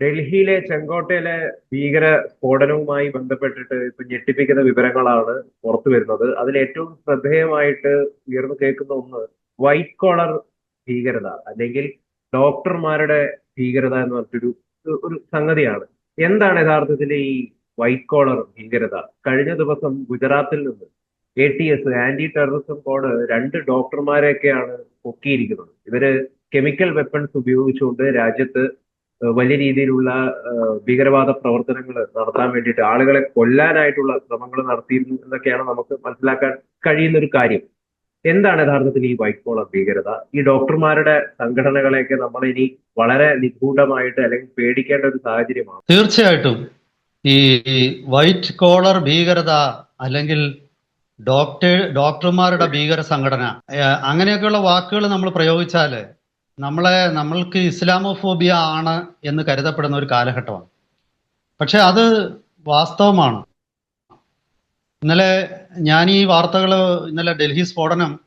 ഡൽഹിയിലെ ചെങ്കോട്ടയിലെ ഭീകര സ്ഫോടനവുമായി ബന്ധപ്പെട്ടിട്ട് ഇപ്പൊ ഞെട്ടിപ്പിക്കുന്ന വിവരങ്ങളാണ് പുറത്തു വരുന്നത്. അതിൽ ഏറ്റവും ശ്രദ്ധേയമായിട്ട് ഉയർന്നു കേൾക്കുന്ന ഒന്ന് വൈറ്റ് കോളർ ഭീകരത അല്ലെങ്കിൽ ഡോക്ടർമാരുടെ ഭീകരത എന്ന് പറഞ്ഞിട്ടൊരു ഒരു സംഗതിയാണ്. എന്താണ് യഥാർത്ഥത്തിൽ ഈ വൈറ്റ് കോളർ ഭീകരത? കഴിഞ്ഞ ദിവസം ഗുജറാത്തിൽ നിന്ന് A T S anti terrorism squad രണ്ട് ഡോക്ടർമാരെയൊക്കെയാണ് പൊക്കിയിരിക്കുന്നത്. ഇവർ കെമിക്കൽ വെപ്പൺസ് ഉപയോഗിച്ചുകൊണ്ട് രാജ്യത്ത് വലിയ രീതിയിലുള്ള ഭീകരവാദ പ്രവർത്തനങ്ങൾ നടത്താൻ വേണ്ടിയിട്ട് ആളുകളെ കൊല്ലാനായിട്ടുള്ള ശ്രമങ്ങൾ നടത്തിയിരുന്നു എന്നൊക്കെയാണ് നമുക്ക് മനസ്സിലാക്കാൻ കഴിയുന്ന ഒരു കാര്യം. എന്താണ് യഥാർത്ഥത്തിൽ ഈ വൈറ്റ് കോളർ ഭീകരത? ഈ ഡോക്ടർമാരുടെ സംഘടനകളെയൊക്കെ നമ്മൾ ഇനി വളരെ നിഗൂഢമായിട്ട് അല്ലെങ്കിൽ പേടിക്കേണ്ട ഒരു സാഹചര്യമാണ്. തീർച്ചയായിട്ടും ഈ വൈറ്റ് കോളർ ഭീകരത അല്ലെങ്കിൽ ഡോക്ടർ ഡോക്ടർമാരുടെ ഭീകര സംഘടന അങ്ങനെയൊക്കെയുള്ള വാക്കുകൾ നമ്മൾ പ്രയോഗിച്ചാൽ നമ്മളെ നമ്മൾക്ക് ഇസ്ലാമോഫോബിയ ആണ് എന്ന് കരുതപ്പെടുന്ന ഒരു കാലഘട്ടമാണ്. പക്ഷെ അത് വാസ്തവമാണ്. ഇന്നലെ ഞാൻ ഈ വാർത്തകൾ ഇന്നലെ ഡൽഹി സ്ഫോടനം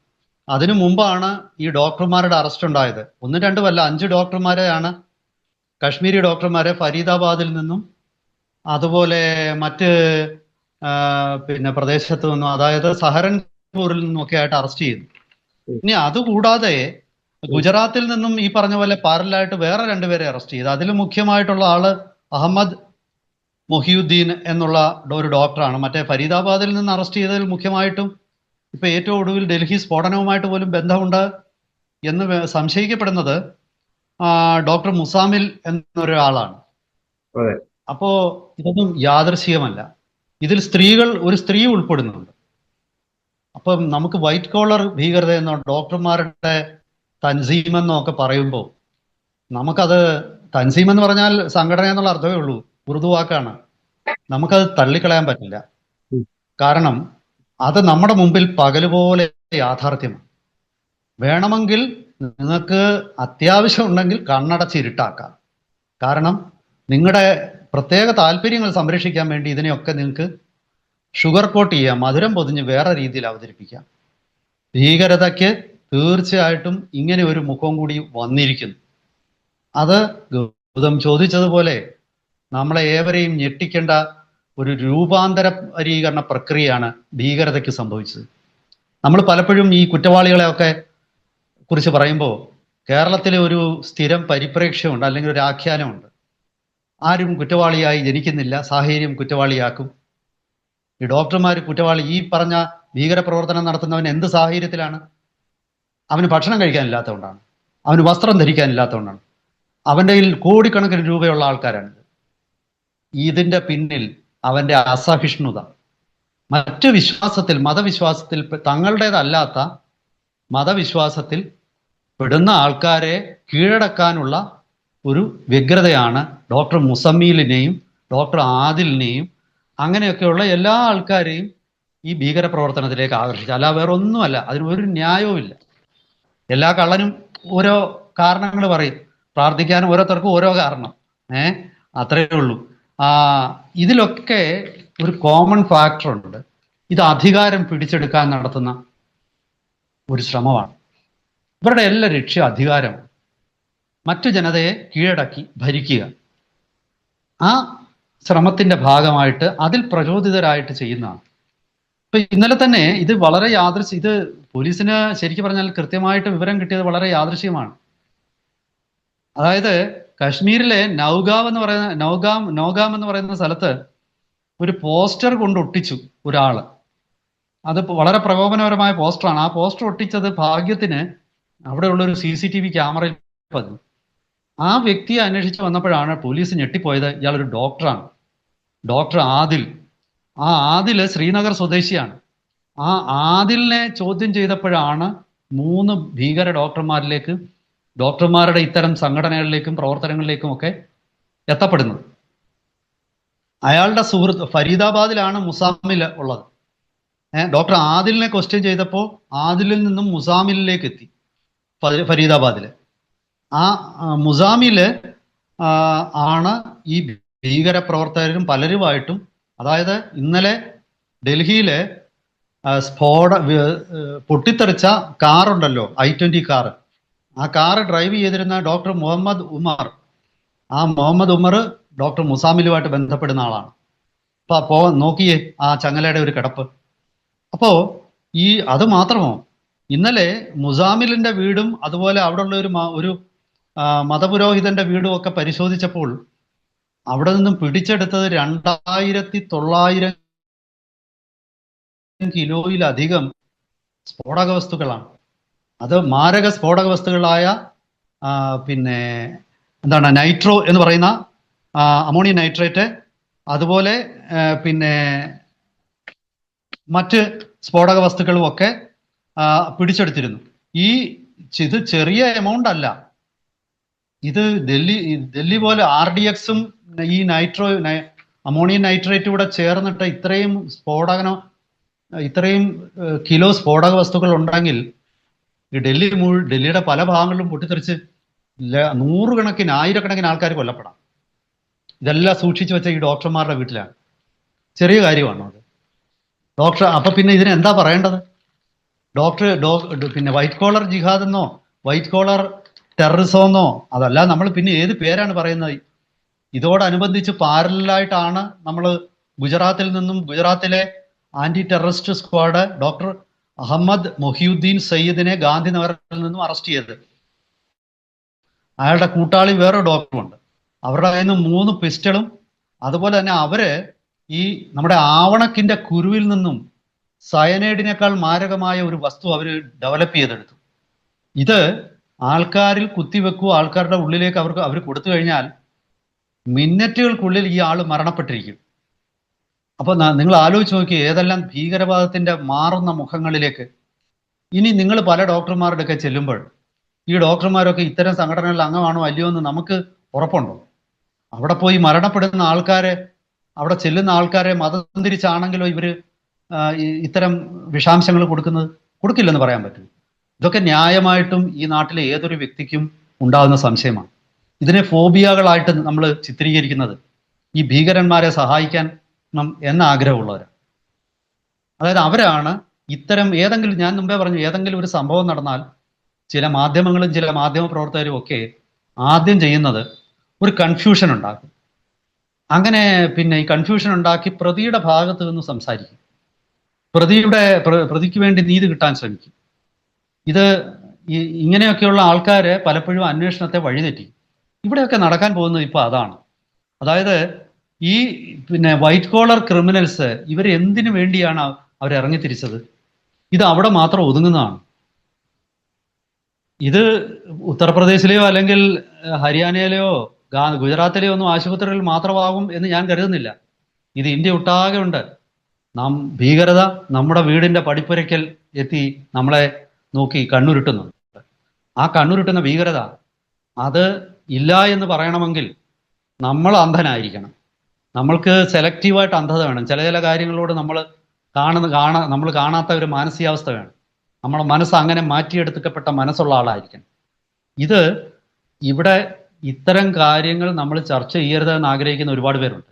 അതിനു മുമ്പാണ് ഈ ഡോക്ടർമാരുടെ അറസ്റ്റ് ഉണ്ടായത്. ഒന്ന് രണ്ടുമല്ല അഞ്ച് ഡോക്ടർമാരെയാണ് കശ്മീരി ഡോക്ടർമാരെ ഫരീദാബാദിൽ നിന്നും അതുപോലെ മറ്റ് പിന്നെ പ്രദേശത്തു നിന്നും അതായത് സഹരൻപൂരിൽ നിന്നുമൊക്കെ ആയിട്ട് അറസ്റ്റ് ചെയ്തു. ഇനി അതുകൂടാതെ ഗുജറാത്തിൽ നിന്നും ഈ പറഞ്ഞ പോലെ പാരലായിട്ട് വേറെ രണ്ടുപേരെ അറസ്റ്റ് ചെയ്തു. അതിൽ മുഖ്യമായിട്ടുള്ള ആൾ അഹമ്മദ് മൊഹിയുദ്ദീൻ എന്നുള്ള ഒരു ഡോക്ടറാണ്. മറ്റേ ഫരീദാബാദിൽ നിന്ന് അറസ്റ്റ് ചെയ്തതിൽ മുഖ്യമായിട്ടും ഇപ്പൊ ഏറ്റവും ഒടുവിൽ ഡൽഹി സ്ഫോടനവുമായിട്ട് പോലും ബന്ധമുണ്ട് എന്ന് സംശയിക്കപ്പെടുന്നത് ഡോക്ടർ മുസാമിൽ എന്നൊരാളാണ്. അപ്പോ ഇതൊന്നും യാദർശികമല്ല ഇതിൽ സ്ത്രീകൾ ഒരു സ്ത്രീ ഉൾപ്പെടുന്നുണ്ട്. അപ്പം നമുക്ക് വൈറ്റ് കോളർ ഭീകരത എന്നോ ഡോക്ടർമാരുടെ തൻസീം എന്നൊക്കെ പറയുമ്പോൾ നമുക്കത് തൻസീം എന്ന് പറഞ്ഞാൽ സംഘടന എന്നുള്ള അർത്ഥമേ ഉള്ളൂ. ഉറുദു വാക്കാണ്. നമുക്കത് തള്ളിക്കളയാൻ പറ്റില്ല. കാരണം അത് നമ്മുടെ മുമ്പിൽ പകലുപോലെ യാഥാർത്ഥ്യമാണ്. വേണമെങ്കിൽ നിങ്ങൾക്ക് അത്യാവശ്യം ഉണ്ടെങ്കിൽ കണ്ണടച്ച് ഇരുട്ടാക്കാം. കാരണം നിങ്ങളുടെ പ്രത്യേക താല്പര്യങ്ങൾ സംരക്ഷിക്കാൻ വേണ്ടി ഇതിനെയൊക്കെ നിങ്ങൾക്ക് ഷുഗർ കോട്ട് ചെയ്യാം മധുരം പൊതിഞ്ഞ് വേറെ രീതിയിൽ അവതരിപ്പിക്കാം. ഭീകരതയ്ക്ക് തീർച്ചയായിട്ടും ഇങ്ങനെ ഒരു മുഖം കൂടി വന്നിരിക്കുന്നു. അത് ഗൗതം ചോദിച്ചതുപോലെ നമ്മളെ ഏവരെയും ഞെട്ടിക്കേണ്ട ഒരു രൂപാന്തരീകരണ പ്രക്രിയയാണ് ഭീകരതയ്ക്ക് സംഭവിച്ചത്. നമ്മൾ പലപ്പോഴും ഈ കുറ്റവാളികളെയൊക്കെ കുറിച്ച് പറയുമ്പോൾ കേരളത്തിലെ ഒരു സ്ഥിരം പരിപ്രേക്ഷ്യമുണ്ട് അല്ലെങ്കിൽ ഒരു ആഖ്യാനമുണ്ട്. ആരും കുറ്റവാളിയായി ജനിക്കുന്നില്ല സാഹചര്യം കുറ്റവാളിയാക്കും. ഈ ഡോക്ടർമാർ കുറ്റവാളി ഈ പറഞ്ഞ ഭീകരപ്രവർത്തനം നടത്തുന്നവൻ എന്ത് സാഹചര്യത്തിലാണ്? അവന് ഭക്ഷണം കഴിക്കാനില്ലാത്തതുകൊണ്ടാണ്. അവന് വസ്ത്രം ധരിക്കാനില്ലാത്തതുകൊണ്ടാണ്. അവന്റെ കയ്യിൽ കോടിക്കണക്കിന് രൂപയുള്ള ആൾക്കാരാണിത്. ഇതിന്റെ പിന്നിൽ അവന്റെ അസഹിഷ്ണുത. മറ്റു വിശ്വാസത്തിൽ മതവിശ്വാസത്തിൽ തങ്ങളുടേതല്ലാത്ത മതവിശ്വാസത്തിൽ പെടുന്ന ആൾക്കാരെ കീഴടക്കാനുള്ള ഒരു വ്യഗ്രതയാണ് ഡോക്ടർ മുസമ്മീലിനെയും ഡോക്ടർ ആദിലിനെയും അങ്ങനെയൊക്കെയുള്ള എല്ലാ ആൾക്കാരെയും ഈ ഭീകര പ്രവർത്തനത്തിലേക്ക് ആകർഷിച്ചു. അല്ല വേറെ ഒന്നുമല്ല അതിന് ഒരു ന്യായവുമില്ല. എല്ലാ കള്ളനും ഓരോ കാരണങ്ങൾ പറയും. പ്രാർത്ഥിക്കാൻ ഓരോരുത്തർക്കും ഓരോ കാരണം. ഏ? അത്രയേ ഉള്ളൂ. ആ ഇതിലൊക്കെ ഒരു കോമൺ ഫാക്ടർ ഉണ്ട്. ഇത് അധികാരം പിടിച്ചെടുക്കാൻ നടത്തുന്ന ഒരു ശ്രമമാണ്. ഇവരുടെ എല്ലാ ലക്ഷ്യം അധികാരമാണ് മറ്റു ജനതയെ കീഴടക്കി ഭരിക്കുക. ആ ശ്രമത്തിന്റെ ഭാഗമായിട്ട് അതിൽ പ്രചോദിതരായിട്ട് ചെയ്യുന്നതാണ്. ഇപ്പൊ ഇന്നലെ തന്നെ ഇത് വളരെ യാദൃശ് ഇത് പോലീസിന് ശരിക്കും പറഞ്ഞാൽ കൃത്യമായിട്ട് വിവരം കിട്ടിയത് വളരെ യാദൃശ്യമാണ്. അതായത് കശ്മീരിലെ നൗഗാവ് എന്ന് പറയുന്ന നൗഗാം നൗഗാം എന്ന് പറയുന്ന സ്ഥലത്ത് ഒരു പോസ്റ്റർ കൊണ്ട് ഒട്ടിച്ചു ഒരാൾ. അത് വളരെ പ്രകോപനപരമായ പോസ്റ്ററാണ്. ആ പോസ്റ്റർ ഒട്ടിച്ചത് ഭാഗ്യത്തിന് അവിടെയുള്ള ഒരു സി സി ടി വി ക്യാമറയിൽ പതിഞ്ഞു. ആ വ്യക്തിയെ അന്വേഷിച്ച് വന്നപ്പോഴാണ് പോലീസ് ഞെട്ടിപ്പോയത്. ഇയാളൊരു ഡോക്ടറാണ്. ഡോക്ടർ ആദിൽ. ആ ആദിൽ ശ്രീനഗർ സ്വദേശിയാണ്. ആ ആദിലിനെ ചോദ്യം ചെയ്തപ്പോഴാണ് മൂന്ന് ഭീകര ഡോക്ടർമാരിലേക്ക് ഡോക്ടർമാരുടെ ഇത്തരം സംഘടനകളിലേക്കും പ്രവർത്തനങ്ങളിലേക്കും ഒക്കെ എത്തപ്പെടുന്നത്. അയാളുടെ സുഹൃത്ത് ഫരീദാബാദിലാണ് മുസാമിൽ ഉള്ളത്. ഡോക്ടർ ആദിലിനെ ക്വസ്റ്റ്യൻ ചെയ്തപ്പോൾ ആദിലിൽ നിന്നും മുസാമിലേക്ക് എത്തി ഫരീദാബാദിൽ. ആ മുസാമിൽ ആണ് ഈ ഭീകര പ്രവർത്തകരും പലരുമായിട്ടും അതായത് ഇന്നലെ ഡൽഹിയിലെ സ്ഫോട പൊട്ടിത്തെറിച്ച കാറുണ്ടല്ലോ ഐ ട്വന്റി കാറ് ആ കാറ് ഡ്രൈവ് ചെയ്തിരുന്ന ഡോക്ടർ മുഹമ്മദ് ഉമർ. ആ മുഹമ്മദ് ഉമർ ഡോക്ടർ മുസാമിലുമായിട്ട് ബന്ധപ്പെടുന്ന ആളാണ്. അപ്പൊ പോ നോക്കിയേ ആ ചങ്ങലയുടെ ഒരു കിടപ്പ്. അപ്പോ ഈ അത് മാത്രമോ ഇന്നലെ മുസാമിലിന്റെ വീടും അതുപോലെ അവിടെയുള്ള ഒരു ഒരു മതപുരോഹിതന്റെ വീടും ഒക്കെ പരിശോധിച്ചപ്പോൾ അവിടെ നിന്നും പിടിച്ചെടുത്തത് രണ്ടായിരത്തി തൊള്ളായിരം കിലോയിലധികം സ്ഫോടക വസ്തുക്കളാണ്. അത് മാരക സ്ഫോടക വസ്തുക്കളായ പിന്നെ എന്താണ് നൈട്രോ എന്ന് പറയുന്ന അമോണിയ നൈട്രേറ്റ് അതുപോലെ പിന്നെ മറ്റ് സ്ഫോടക വസ്തുക്കളും ഒക്കെ പിടിച്ചെടുത്തിരുന്നു. ഈ ഇത് ചെറിയ എമൗണ്ട് അല്ല. ഇത് ഡൽഹി ഡൽഹി പോലെ ആർ ഡി എക്സും ഈ നൈട്രോ അമോണിയ നൈട്രേറ്റ് കൂടെ ചേർന്നിട്ട് ഇത്രയും സ്ഫോടകനം ഇത്രയും കിലോ സ്ഫോടക വസ്തുക്കൾ ഉണ്ടെങ്കിൽ ഈ ഡൽഹി മുഴു ഡൽഹിയുടെ പല ഭാഗങ്ങളിലും പൊട്ടിത്തെറിച്ച് നൂറുകണക്കിന് ആയിരക്കണക്കിന് ആൾക്കാർ കൊല്ലപ്പെടാം. ഇതെല്ലാം സൂക്ഷിച്ചു വെച്ച ഈ ഡോക്ടർമാരുടെ വീട്ടിലാണ്. ചെറിയ കാര്യമാണോ അത്? ഡോക്ടർ അപ്പൊ പിന്നെ ഇതിന് എന്താ പറയേണ്ടത്? ഡോക്ടർ ഡോ പിന്നെ വൈറ്റ് കോളർ ജിഹാദ് എന്നോ വൈറ്റ് കോളർ ടെററിസം എന്നോ അതല്ല നമ്മൾ പിന്നെ ഏത് പേരാണ് പറയുന്നത്? ഇതോടനുബന്ധിച്ച് പാരലായിട്ടാണ് നമ്മൾ ഗുജറാത്തിൽ നിന്നും ഗുജറാത്തിലെ anti terrorist squad doctor Ahmed Mohiyuddin സയ്യിദിനെ ഗാന്ധിനഗറിൽ നിന്നും അറസ്റ്റ് ചെയ്തത്. അയാളുടെ കൂട്ടാളി വേറെ ഡോക്ടറുണ്ട്. അവരുടെ കയ്യിൽ നിന്ന് മൂന്ന് പിസ്റ്റളും അതുപോലെ തന്നെ അവർ ഈ നമ്മുടെ ആവണക്കിന്റെ കുരുവിൽ നിന്നും സയനൈഡിനേക്കാൾ മാരകമായ ഒരു വസ്തു അവർ ഡെവലപ്പ് ചെയ്തെടുത്തു. ഇത് ആൾക്കാരിൽ കുത്തിവെക്കുക ആൾക്കാരുടെ ഉള്ളിലേക്ക് അവർക്ക് അവർ കൊടുത്തു കഴിഞ്ഞാൽ മിന്നറ്റുകൾക്കുള്ളിൽ ഈ ആൾ മരണപ്പെട്ടിരിക്കും. അപ്പോൾ നിങ്ങൾ ആലോചിച്ച് നോക്കി ഏതെല്ലാം ഭീകരവാദത്തിന്റെ മാറുന്ന മുഖങ്ങളിലേക്ക്. ഇനി നിങ്ങൾ പല ഡോക്ടർമാരുടെ ഒക്കെ ചെല്ലുമ്പോൾ ഈ ഡോക്ടർമാരൊക്കെ ഇത്തരം സംഘടനകളിൽ അംഗമാണോ അല്ലയോ എന്ന് നമുക്ക് ഉറപ്പുണ്ടോ? അവിടെ പോയി മരണപ്പെടുന്ന ആൾക്കാരെ അവിടെ ചെല്ലുന്ന ആൾക്കാരെ മതം തിരിച്ചാണെങ്കിലോ ഇവർ ഇത്തരം വിഷാംശങ്ങൾ കൊടുക്കുന്നത്? കൊടുക്കില്ലെന്ന് പറയാൻ പറ്റും ഇതൊക്കെ ന്യായമായിട്ടും ഈ നാട്ടിലെ ഏതൊരു വ്യക്തിക്കും ഉണ്ടാകുന്ന സംശയമാണ്. ഇതിനെ ഫോബിയകളായിട്ട് നമ്മൾ ചിത്രീകരിക്കുന്നത് ഈ ഭീകരന്മാരെ സഹായിക്കാൻ എന്ന ആഗ്രഹമുള്ളവരാണ് അതായത് അവരാണ് ഇത്തരം ഏതെങ്കിലും ഞാൻ മുമ്പേ പറഞ്ഞു ഏതെങ്കിലും ഒരു സംഭവം നടന്നാൽ ചില മാധ്യമങ്ങളും ചില മാധ്യമ പ്രവർത്തകരും ഒക്കെ ആദ്യം ചെയ്യുന്നത് ഒരു കൺഫ്യൂഷൻ ഉണ്ടാക്കും. അങ്ങനെ പിന്നെ ഈ കൺഫ്യൂഷൻ ഉണ്ടാക്കി പ്രതിയുടെ ഭാഗത്ത് നിന്ന് സംസാരിക്കും. പ്രതിയുടെ പ്ര- പ്രതിക്ക് വേണ്ടി നീതി കിട്ടാൻ ശ്രമിക്കും. ഇത് ഇങ്ങനെയൊക്കെയുള്ള ആൾക്കാര് പലപ്പോഴും അന്വേഷണത്തെ വഴിതെറ്റി. ഇവിടെയൊക്കെ നടക്കാൻ പോകുന്നത് ഇപ്പൊ അതാണ്. അതായത് ഈ പിന്നെ വൈറ്റ് കോളർ ക്രിമിനൽസ് ഇവർ എന്തിനു വേണ്ടിയാണ് അവർ ഇറങ്ങിത്തിരിച്ചത് ഇത് അവിടെ മാത്രം ഒതുങ്ങുന്നതാണ്. ഇത് ഉത്തർപ്രദേശിലെയോ അല്ലെങ്കിൽ ഹരിയാനയിലെയോ ഗുജറാത്തിലെയോ ഒന്നും ആശുപത്രികളിൽ മാത്രമാകും എന്ന് ഞാൻ കരുതുന്നില്ല. ഇത് ഇന്ത്യ ഒട്ടാകെ ഉണ്ട്. നാം ഭീകരത നമ്മുടെ വീടിന്റെ പടിപ്പുരയ്ക്കൽ എത്തി നമ്മളെ നോക്കി കണ്ണുരുട്ടുന്നുണ്ട്. ആ കണ്ണുരുട്ടുന്ന ഭീകരത അത് ഇല്ല എന്ന് പറയണമെങ്കിൽ നമ്മൾ അന്ധനായിരിക്കണം. നമ്മൾക്ക് സെലക്റ്റീവായിട്ട് അന്ധത വേണം. ചില ചില കാര്യങ്ങളോട് നമ്മൾ കാണുന്ന കാണാ നമ്മൾ കാണാത്ത ഒരു മാനസികാവസ്ഥ വേണം. നമ്മുടെ മനസ്സ് അങ്ങനെ മാറ്റിയെടുത്തിക്കപ്പെട്ട മനസ്സുള്ള ആളായിരിക്കണം. ഇത് ഇവിടെ ഇത്തരം കാര്യങ്ങൾ നമ്മൾ ചർച്ച ചെയ്യരുത് എന്ന് ആഗ്രഹിക്കുന്ന ഒരുപാട് പേരുണ്ട്.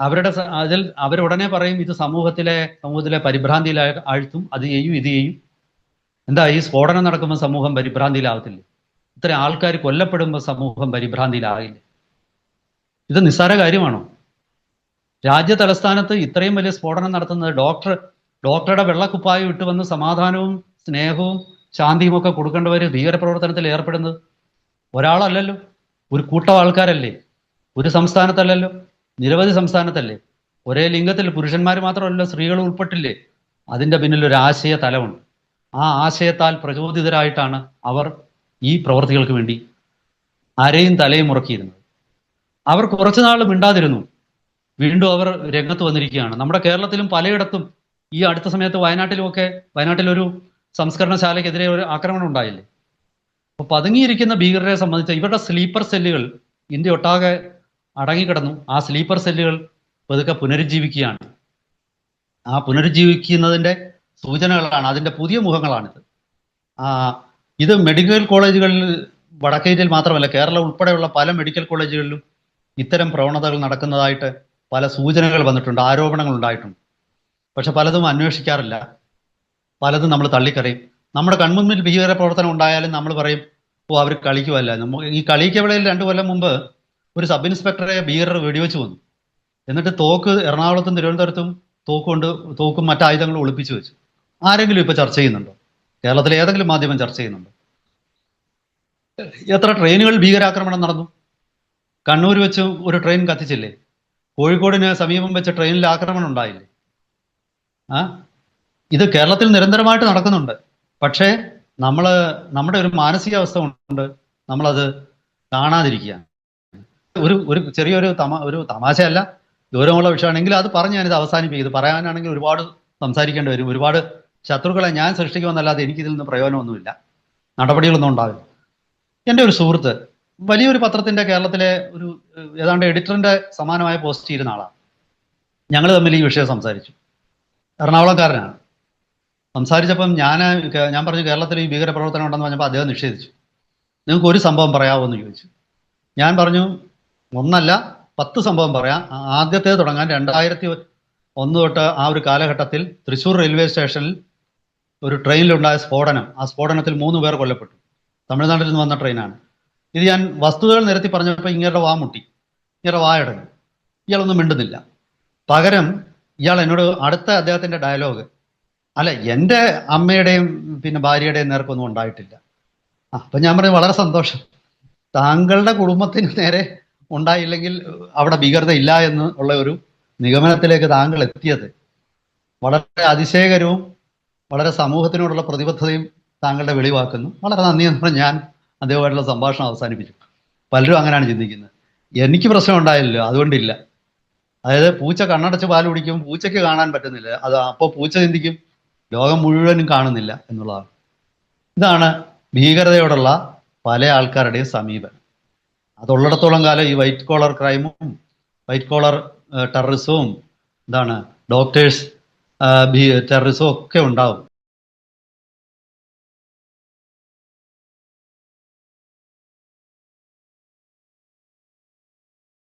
അവരുടെ അതിൽ അവരുടനെ പറയും ഇത് സമൂഹത്തിലെ സമൂഹത്തിലെ പരിഭ്രാന്തിയിൽ ആഴ്- ആഴ്ത്തും അത് ചെയ്യും ഇത് ചെയ്യും. എന്താ ഈ സ്ഫോടനം നടക്കുമ്പോൾ സമൂഹം പരിഭ്രാന്തിയിലാവത്തില്ലേ? ഇത്ര ആൾക്കാർ കൊല്ലപ്പെടുമ്പോൾ സമൂഹം പരിഭ്രാന്തിയിലാകില്ല? ഇത് നിസ്സാര കാര്യമാണോ? രാജ്യ തലസ്ഥാനത്ത് ഇത്രയും വലിയ സ്ഫോടനം നടത്തുന്നത് ഡോക്ടർ ഡോക്ടറുടെ വെള്ളക്കുപ്പായം ഇട്ട് വന്ന് സമാധാനവും സ്നേഹവും ശാന്തിയും ഒക്കെ കൊടുക്കേണ്ടവർ ഭീകരപ്രവർത്തനത്തിൽ ഏർപ്പെടുന്നത്? ഒരാളല്ലല്ലോ. ഒരു കൂട്ടം ആൾക്കാരല്ലേ. ഒരു സംസ്ഥാനത്തല്ലല്ലോ. നിരവധി സംസ്ഥാനത്തല്ലേ. ഒരേ ലിംഗത്തിൽ പുരുഷന്മാർ മാത്രമല്ല സ്ത്രീകൾ ഉൾപ്പെട്ടില്ലേ. അതിന്റെ പിന്നിൽ ഒരു ആശയ തലമുണ്ട് ആ ആശയത്താൽ പ്രചോദിതരായിട്ടാണ് അവർ ഈ പ്രവർത്തികൾക്ക് വേണ്ടി ആരെയും തലയും മുറക്കിയിരുന്നത് അവർ കുറച്ചുനാൾ മിണ്ടാതിരുന്നു. വീണ്ടും അവർ രംഗത്ത് വന്നിരിക്കുകയാണ്. നമ്മുടെ കേരളത്തിലും പലയിടത്തും ഈ അടുത്ത സമയത്ത് വയനാട്ടിലുമൊക്കെ വയനാട്ടിലൊരു സംസ്കരണശാലയ്ക്കെതിരെ ഒരു ആക്രമണം ഉണ്ടായില്ലേ? അപ്പൊ പതുങ്ങിയിരിക്കുന്ന ഭീകരരെ സംബന്ധിച്ച് ഇവരുടെ സ്ലീപ്പർ സെല്ലുകൾ ഇന്ത്യ ഒട്ടാകെ അടങ്ങിക്കിടന്നു. ആ സ്ലീപ്പർ സെല്ലുകൾ പതുക്കെ പുനരുജ്ജീവിക്കുകയാണ്. ആ പുനരുജ്ജീവിക്കുന്നതിന്റെ സൂചനകളാണ് അതിന്റെ പുതിയ മുഖങ്ങളാണിത്. ആ ഇത് മെഡിക്കൽ കോളേജുകളിൽ വടക്കേ ഇന്ത്യയിൽ മാത്രമല്ല കേരളം ഉൾപ്പെടെയുള്ള പല മെഡിക്കൽ കോളേജുകളിലും ഇത്തരം പ്രവണതകൾ നടക്കുന്നതായിട്ട് പല സൂചനകൾ വന്നിട്ടുണ്ട് ആരോപണങ്ങൾ ഉണ്ടായിട്ടുണ്ട്. പക്ഷെ പലതും അന്വേഷിക്കാറില്ല. പലതും നമ്മൾ തള്ളിക്കറിയും. നമ്മുടെ കൺമുന്നിൽ ഭീകര പ്രവർത്തനം ഉണ്ടായാലും നമ്മൾ പറയും ഓ അവർ കളിക്കുമല്ല നമുക്ക് ഈ കളിക്കവിളയിൽ രണ്ടു കൊല്ലം മുമ്പ് ഒരു സബ് ഇൻസ്പെക്ടറെ ഭീകരർ വെടിവെച്ച് വന്നു. എന്നിട്ട് തോക്ക് എറണാകുളത്തും തിരുവനന്തപുരത്തും തോക്കുകൊണ്ട് തോക്കും മറ്റായുധങ്ങളും ഒളിപ്പിച്ചു വെച്ചു. ആരെങ്കിലും ഇപ്പൊ ചർച്ച ചെയ്യുന്നുണ്ടോ? കേരളത്തിലെ ഏതെങ്കിലും മാധ്യമം ചർച്ച ചെയ്യുന്നുണ്ടോ? എത്ര ട്രെയിനുകൾ ഭീകരാക്രമണം നടന്നു? കണ്ണൂർ വെച്ച് ഒരു ട്രെയിൻ കത്തിച്ചില്ലേ? കോഴിക്കോടിന് സമീപം വെച്ച് ട്രെയിനിൽ ആക്രമണം ഉണ്ടായില്ലേ? ആ? ഇത് കേരളത്തിൽ നിരന്തരമായിട്ട് നടക്കുന്നുണ്ട്. പക്ഷേ നമ്മൾ നമ്മുടെ ഒരു മാനസികാവസ്ഥ കൊണ്ട് നമ്മളത് കാണാതിരിക്കുക ഒരു ഒരു ചെറിയൊരു തമാ ഒരു തമാശയല്ല. ഗൗരവമുള്ള വിഷയമാണെങ്കിൽ അത് പറഞ്ഞ് ഞാനിത് അവസാനിപ്പിക്കും. ഇത് പറയാനാണെങ്കിൽ ഒരുപാട് സംസാരിക്കേണ്ടി വരും. ഒരുപാട് ശത്രുക്കളെ ഞാൻ സൃഷ്ടിക്കുമെന്നല്ലാതെ എനിക്കിതിൽ നിന്ന് പ്രയോജനമൊന്നുമില്ല. നടപടികളൊന്നും ഉണ്ടാവില്ല. എന്റെ ഒരു സുഹൃത്ത് വലിയൊരു പത്രത്തിന്റെ കേരളത്തിലെ ഒരു ഏതാണ്ട് എഡിറ്ററിന്റെ സമാനമായ പോസ്റ്റ് ചെയ്യുന്ന ആളാണ്. ഞങ്ങൾ തമ്മിൽ ഈ വിഷയം സംസാരിച്ചു. എറണാകുളംകാരനാണ്. സംസാരിച്ചപ്പം ഞാൻ ഞാൻ പറഞ്ഞു കേരളത്തിൽ ഈ ഭീകര പ്രവർത്തനം ഉണ്ടെന്ന് പറഞ്ഞപ്പോൾ അദ്ദേഹം നിഷേധിച്ചു. നിങ്ങൾക്ക് ഒരു സംഭവം പറയാമോ എന്ന് ചോദിച്ചു. ഞാൻ പറഞ്ഞു ഒന്നല്ല പത്ത് സംഭവം പറയാം. ആദ്യത്തേത് ആദ്യത്തെ തുടങ്ങാൻ രണ്ടായിരത്തി ഒന്ന് തൊട്ട് ആ ഒരു കാലഘട്ടത്തിൽ തൃശ്ശൂർ റെയിൽവേ സ്റ്റേഷനിൽ ഒരു ട്രെയിനിലുണ്ടായ സ്ഫോടനം. ആ സ്ഫോടനത്തിൽ മൂന്ന് പേർ കൊല്ലപ്പെട്ടു. തമിഴ്നാട്ടിൽ നിന്ന് വന്ന ട്രെയിനാണ്. ഇത് ഞാൻ വസ്തുതകൾ നിരത്തി പറഞ്ഞപ്പോൾ ഇങ്ങയുടെ വാ മുട്ടി. ഇങ്ങയുടെ വായടങ്ങി ഇയാളൊന്നും മിണ്ടുന്നില്ല. പകരം ഇയാൾ എന്നോട് അടുത്ത അദ്ദേഹത്തിന്റെ ഡയലോഗ് അല്ല എന്റെ അമ്മയുടെയും പിന്നെ ഭാര്യയുടെയും നേർക്കൊന്നും ഉണ്ടായിട്ടില്ല. അപ്പം ഞാൻ പറഞ്ഞു വളരെ സന്തോഷം. താങ്കളുടെ കുടുംബത്തിന് നേരെ ഉണ്ടായില്ലെങ്കിൽ അവിടെ ഭീകരത ഇല്ല എന്ന് ഉള്ള ഒരു നിഗമനത്തിലേക്ക് താങ്കൾ എത്തിയത് വളരെ അതിശയകരവും വളരെ സമൂഹത്തിനോടുള്ള പ്രതിബദ്ധതയും താങ്കളുടെ വെളിവാക്കുന്നു. വളരെ നന്ദി എന്ന് ഞാൻ അദ്ദേഹമായിട്ടുള്ള സംഭാഷണം അവസാനിപ്പിച്ചു. പലരും അങ്ങനെയാണ് ചിന്തിക്കുന്നത്. എനിക്ക് പ്രശ്നം ഉണ്ടായില്ലല്ലോ അതുകൊണ്ടില്ല. അതായത് പൂച്ച കണ്ണടച്ച് പാൽ കുടിക്കും പൂച്ചയ്ക്ക് കാണാൻ പറ്റുന്നില്ല. അത് അപ്പോൾ പൂച്ച ചിന്തിക്കും ലോകം മുഴുവനും കാണുന്നില്ല എന്നുള്ളതാണ്. ഇതാണ് ഭീകരതയോടുള്ള പല ആൾക്കാരുടെയും സമീപനം. അതുള്ളിടത്തോളം കാലം ഈ വൈറ്റ് കോളർ ക്രൈമും വൈറ്റ് കോളർ ടെററിസവും എന്താണ് ഡോക്ടേഴ്സ് ടെററിസവും ഒക്കെ ഉണ്ടാവും.